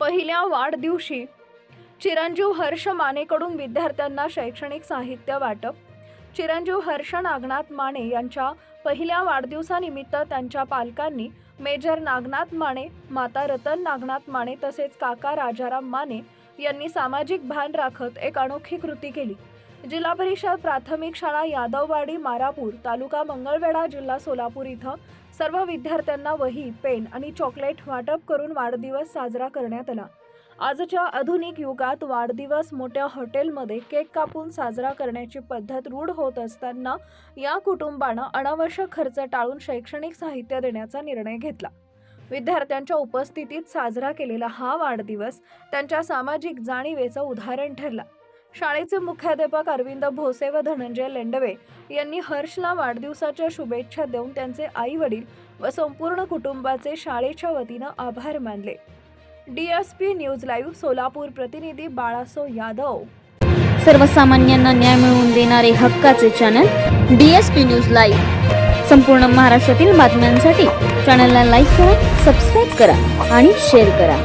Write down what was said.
पहिल्या वाढदिवशी चिरंजीव हर्ष मानेकडून विद्यार्थ्यांना शैक्षणिक साहित्य वाटप. चिरंजीव हर्ष नागनाथ माने यांच्या पहिल्या वाढदिवसानिमित्त त्यांच्या पालकांनी मेजर नागनाथ माने माता रतन नागनाथ माने तसेच काका राजाराम माने यांनी सामाजिक भान राखत एक अनोखी कृती केली. जिल्हा परिषद प्राथमिक शाळा यादववाडी मारापूर तालुका मंगळवेढा जिल्हा सोलापूर इथं सर्व विद्यार्थ्यांना वही पेन आणि चॉकलेट वाटप करून वाढदिवस साजरा करण्यात आला. आजच्या आधुनिक युगात वाढदिवस मोठ्या हॉटेलमध्ये केक कापून साजरा करण्याची पद्धत रूढ होत असताना या कुटुंबानं अनावश्यक खर्च टाळून शैक्षणिक साहित्य देण्याचा निर्णय घेतला. विद्यार्थ्यांच्या उपस्थितीत साजरा केलेला हा वाढदिवस त्यांच्या सामाजिक जाणीवेचं उदाहरण ठरला. शाळेचे मुख्याध्यापक अरविंद भोसे व धनंजय लेंडवे यांनी हर्षला वाढदिवसाच्या शुभेच्छा देऊन त्यांचे आई वडील व संपूर्ण कुटुंबाचे शाळेच्या वतीनं आभार मानले. डीएसपी न्यूज लाईव्ह सोलापूर प्रतिनिधी बाळासो यादव. सर्वसामान्यांना न्याय मिळवून देणारे हक्काचे channel D S P news live. संपूर्ण महाराष्ट्रातील बातम्यांसाठी चॅनलला लाईक करा सबस्क्राईब करा आणि शेअर करा.